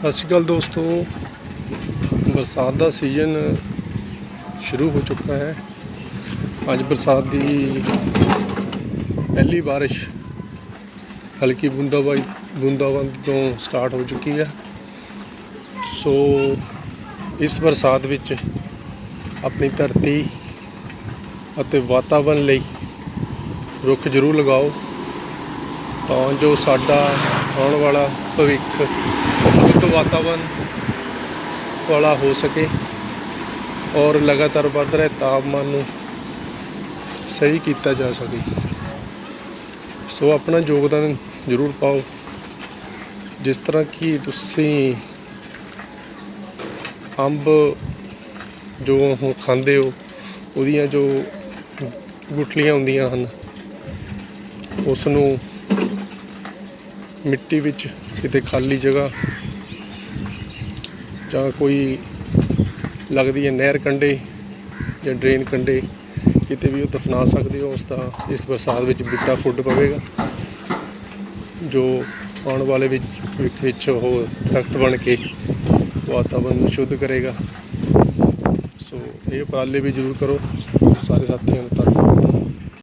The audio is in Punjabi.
ਸਤਿ ਸ਼੍ਰੀ ਅਕਾਲ ਦੋਸਤੋ। ਬਰਸਾਤ ਦਾ ਸੀਜ਼ਨ ਸ਼ੁਰੂ ਹੋ ਚੁੱਕਾ ਹੈ। ਅੱਜ ਬਰਸਾਤ ਦੀ ਪਹਿਲੀ ਬਾਰਿਸ਼ ਹਲਕੀ ਬੂੰਦਾਬਾਈ ਬੂੰਦਾਬਾਂਦੀ ਤੋਂ ਸਟਾਰਟ ਹੋ ਚੁੱਕੀ ਹੈ। ਸੋ ਇਸ ਬਰਸਾਤ ਵਿੱਚ ਆਪਣੀ ਧਰਤੀ ਅਤੇ ਵਾਤਾਵਰਣ ਲਈ ਰੁੱਖ ਜ਼ਰੂਰ ਲਗਾਓ। ਤਾਂ ਜੋ ਸਾਡਾ ਆਉਣ ਵਾਲਾ ਭਵਿੱਖ, ਸ਼ੁੱਧ ਵਾਤਾਵਰਣ ਵਾਲਾ ਹੋ ਸਕੇ ਔਰ ਲਗਾਤਾਰ ਵੱਧ ਰਹੇ ਤਾਪਮਾਨ ਨੂੰ ਸਹੀ ਕੀਤਾ ਜਾ ਸਕੇ। ਸੋ ਆਪਣਾ ਯੋਗਦਾਨ ਜ਼ਰੂਰ ਪਾਓ। ਜਿਸ ਤਰ੍ਹਾਂ ਕਿ ਤੁਸੀਂ ਅੰਬ ਜੋ ਉਹ ਖਾਂਦੇ ਹੋ, ਉਹਦੀਆਂ ਜੋ ਗੁਠਲੀਆਂ ਹੁੰਦੀਆਂ ਹਨ ਉਸ ਨੂੰ ਮਿੱਟੀ ਵਿੱਚ ਕਿਤੇ ਖਾਲੀ ਜਗ੍ਹਾ ਜਾਂ ਕੋਈ ਲੱਗਦੀ ਹੈ ਨਹਿਰ ਕੰਢੇ ਜਾਂ ਡਰੇਨ ਕੰਢੇ, ਕਿਤੇ ਵੀ ਉਹ ਦਫਨਾ ਸਕਦੇ ਹੋ, ਉਸ ਦਾ ਇਸ ਬਰਸਾਤ ਵਿੱਚ ਬੂਟਾ ਫੁੱਟ ਪਵੇਗਾ, ਜੋ ਆਉਣ ਵਾਲੇ ਵਿੱਚ ਵਿੱਚ ਉਹ ਦਰਖਤ ਬਣ ਕੇ ਵਾਤਾਵਰਨ ਨੂੰ ਸ਼ੁੱਧ ਕਰੇਗਾ। ਸੋ ਇਹ ਉਪਰਾਲੇ ਵੀ ਜ਼ਰੂਰ ਕਰੋ। ਸਾਰੇ ਸਾਥੀਆਂ ਨੂੰ ਧੰਨਵਾਦ।